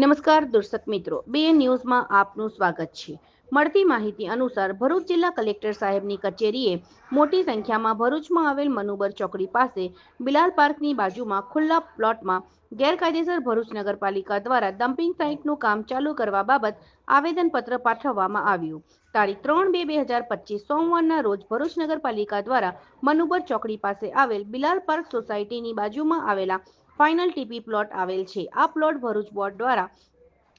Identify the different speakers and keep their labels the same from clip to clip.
Speaker 1: નમસ્કાર દર્શક મિત્રો બે ન્યૂઝમાં આપનું સ્વાગત છે. મળતી માહિતી અનુસાર ભરૂચ જિલ્લા કલેક્ટર સાહેબની કચેરીએ મોટી સંખ્યામાં ભરૂચમાં આવેલ મનુબર ચોકડી પાસે બિલાલ પાર્કની બાજુમાં ખુલ્લા પ્લોટમાં ગેરકાયદેસર ભરૂચ નગરપાલિકા દ્વારા ડમ્પિંગ સાઇટનું કામ ચાલુ કરવા બાબત આવેદનપત્ર પાઠવવામાં આવ્યું. તારીખ ત્રણ બે બે હજાર પચીસ સોમવારના રોજ ભરૂચ નગરપાલિકા દ્વારા મનુબર ચોકડી પાસે આવેલ બિલાલ પાર્ક સોસાયટીની બાજુમાં આવેલા ફાઇનલ ટીપી પ્લોટ આવેલ છે. આ પ્લોટ ભરૂચ બોર્ડ દ્વારા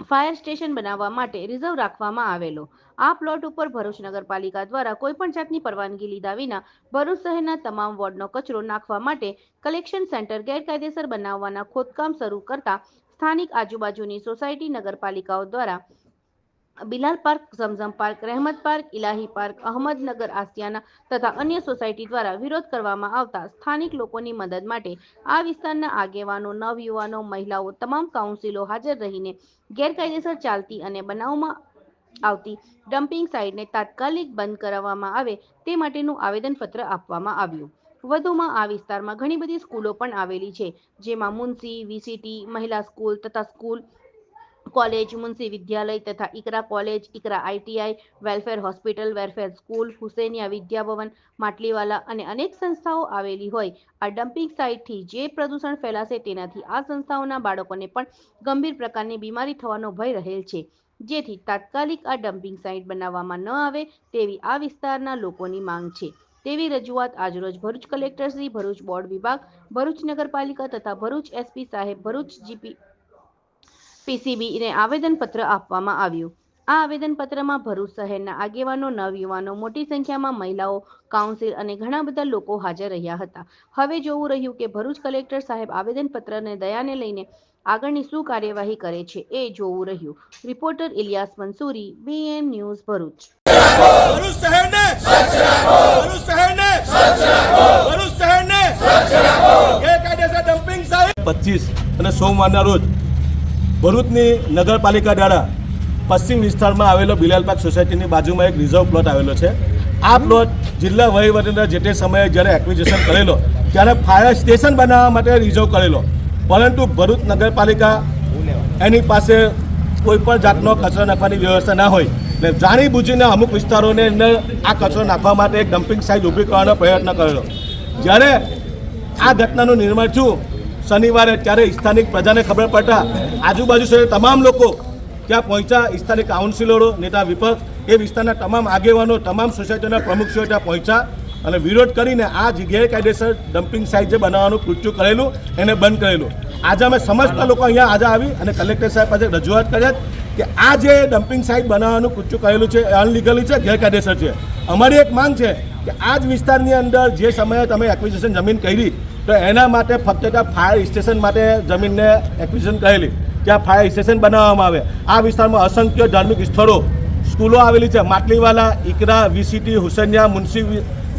Speaker 1: ફાયર સ્ટેશન બનાવવા માટે રિઝર્વ રાખવામાં આવેલો. આ પ્લોટ ઉપર ભરૂચ નગરપાલિકા દ્વારા કોઈપણ જાતની પરવાનગી લીધા વિના ભરૂચ શહેરના તમામ વોર્ડનો કચરો નાખવા માટે કલેક્શન સેન્ટર ગેરકાયદેસર બનાવવાના ખોદકામ શરૂ કરતા સ્થાનિક આજુબાજુની સોસાયટી નગરપાલિકાઓ દ્વારા Bilal park, Zamzam park, Rehmat park Ilahi park, Ahmednagar, Aashiyana તથા અન્ય સોસાયટી દ્વારા વિરોધ કરવામાં આવતા સ્થાનિક લોકોની મદદ માટે આ વિસ્તારના આગેવાનો, નવયુવાનો, મહિલાઓ તમામ કાઉન્સિલો હાજર રહીને ગેરકાયદેસર ચાલતી અને બનાવવામાં આવતી ડમ્પિંગ સાઇટને તાત્કાલિક બંધ કરાવવામાં આવે તે માટેનું આવેદનપત્ર આપવામાં આવ્યું. વધુમાં આ વિસ્તારમાં ઘણી બધી સ્કૂલો પણ આવેલી છે, જેમાં મુનસી વીસીટી, મહિલા સ્કૂલ તથા સ્કૂલ કોલેજ મુન્સી વિદ્યાલય તથા Iqra college Iqra ITI welfare hospital welfare school Husainiya Vidyabhavan Matliwala અને અનેક સંસ્થાઓ આવેલી હોય. આ ડમ્પિંગ સાઇટથી જે પ્રદૂષણ ફેલાશે તેનાથી આ સંસ્થાઓના બાળકોને પણ ગંભીર પ્રકારની બીમારી થવાનો ભય રહેલ છે. જેથી તાત્કાલિક આ ડમ્પિંગ સાઇટ બનાવવામાં ન આવે તેવી આ વિસ્તારના લોકોની માંગ છે. તેવી રજૂઆત આજરોજ ભરૂચ કલેક્ટરશ્રી ભરૂચ બોર્ડ વિભાગ, ભરૂચ નગરપાલિકા તથા ભરૂચ એસપી સાહેબ, ભરૂચ જીપી પીસીબીને આવેદનપત્ર આપવામાં આવ્યું. આ આવેદનપત્રમાં ભરૂચ શહેરના આગેવાનો નવયુવાનો મોટી સંખ્યામાં મહિલાઓ કાઉન્સિલ અને ઘણા બધા લોકો હાજર રહ્યા હતા. હવે જોવું રહ્યું કે ભરૂચ કલેક્ટર સાહેબ આવેદનપત્રને દયાને લઈને આગળની શું કાર્યવાહી કરે છે એ જોવું રહ્યું. Reporter Ilyas Mansuri BM news Bharuch.
Speaker 2: Bharuch શહેરને ભરૂચ શહેરને ભરૂચ શહેરને ગેરકાયદેસર ડમ્પિંગ સાઇટ પચીસ અને સોમવારના રોજ ભરૂચની નગરપાલિકા દ્વારા પશ્ચિમ વિસ્તારમાં આવેલો બિલાલ પાર્ક સોસાયટીની બાજુમાં એક રિઝર્વ પ્લોટ આવેલો છે. આ પ્લોટ જિલ્લા વહીવટીના જે તે સમયે જ્યારે એક્વિઝિશન કરેલો, ત્યારે ફાયર સ્ટેશન બનાવવા માટે રિઝર્વ કરેલો. પરંતુ ભરૂચ નગરપાલિકા એની પાસે કોઈ પણ જાતનો કચરો નાખવાની વ્યવસ્થા ના હોય. એટલે જાણીબૂજીને અમુક વિસ્તારોને આ કચરો નાખવા માટે એક ડમ્પિંગ સાઇટ ઊભી કરવાનો પ્રયત્ન કરેલો. જ્યારે આ ઘટનાનું નિર્માણ થયું શનિવારે ત્યારે સ્થાનિક પ્રજાને ખબર પડતા આજુબાજુ શહેર તમામ લોકો ત્યાં પહોંચ્યા. સ્થાનિક કાઉન્સિલરો નેતા વિપક્ષ એ વિસ્તારના તમામ આગેવાનો, તમામ સોસાયટીના પ્રમુખશ્રીઓ ત્યાં પહોંચ્યા અને વિરોધ કરીને આ ગેરકાયદેસર ડમ્પિંગ સાઇટ જે બનાવવાનું કૃત્યુ કરેલું, એને બંધ કરેલું. આજે અમે સમસ્ત લોકો અહીંયા આજે આવી અને કલેક્ટર સાહેબ પાસે રજૂઆત કર્યા કે આ જે ડમ્પિંગ સાઇટ બનાવવાનું કૃત્યુ કરેલું છે, એ અનલીગલી છે, ગેરકાયદેસર છે. અમારી એક માંગ છે કે આ જ વિસ્તારની અંદર જે સમયે તમે એક્વિઝિશન જમીન કરી તો એના માટે ફક્ત ત્યાં ફાયર સ્ટેશન માટે જમીનને એક્વિઝન કરેલી. ત્યાં ફાયર સ્ટેશન બનાવવામાં આવે. આ વિસ્તારમાં અસંખ્ય ધાર્મિક સ્થળો, સ્કૂલો આવેલી છે. Matliwala Iqra VCT, Husainiya Munshi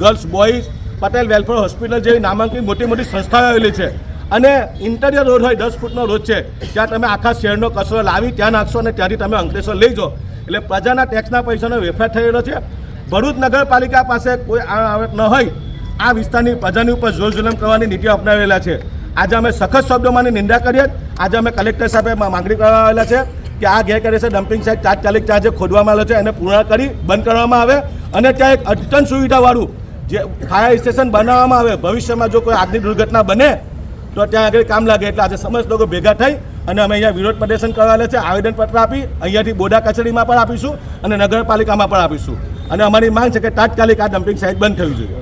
Speaker 2: girls, boys, Patel welfare hospital જેવી નામાંકિત મોટી મોટી સંસ્થાઓ આવેલી છે. અને ઇન્ટરિયર રોડ હોય, દસ ફૂટનો રોડ છે. ત્યાં તમે આખા શહેરનો કચરો લાવી, ત્યાં નાખશો અને ત્યાંથી તમે અંકલેશ્વર લઈ જાઓ. એટલે પ્રજાના ટેક્સના પૈસાનો વેફાર થઈ રહ્યો છે. ભરૂચ નગરપાલિકા પાસે કોઈ આવક ન હોય આ વિસ્તારની પ્રજાની ઉપર જોર જુલમ કરવાની નીતિ અપનાવેલા છે. આજે અમે સખત શબ્દોમાંની નિંદા કરીએ. આજે અમે કલેક્ટર સાહેબે માંગણી કરવા આવેલા છે કે આ ગેરકાયદેસર ડમ્પિંગ સાઇટ તાત્કાલિક જે ખોદવામાં આવેલો છે એને પૂર્ણ કરી બંધ કરવામાં આવે અને ત્યાં એક અદ્યતન સુવિધાવાળું જે ફાયર સ્ટેશન બનાવવામાં આવે, ભવિષ્યમાં જો કોઈ આગની દુર્ઘટના બને, તો ત્યાં આગળ કામ લાગે. એટલે આજે સમસ્ત લોકો ભેગા થઈ અને અમે અહીંયા વિરોધ પ્રદર્શન કરવાના છે. આવેદનપત્ર આપી અહીંયાથી બોડા કચેરીમાં પણ આપીશું અને નગરપાલિકામાં પણ આપીશું. અને અમારી માંગ છે કે તાત્કાલિક આ ડમ્પિંગ સાઇટ બંધ થવી જોઈએ.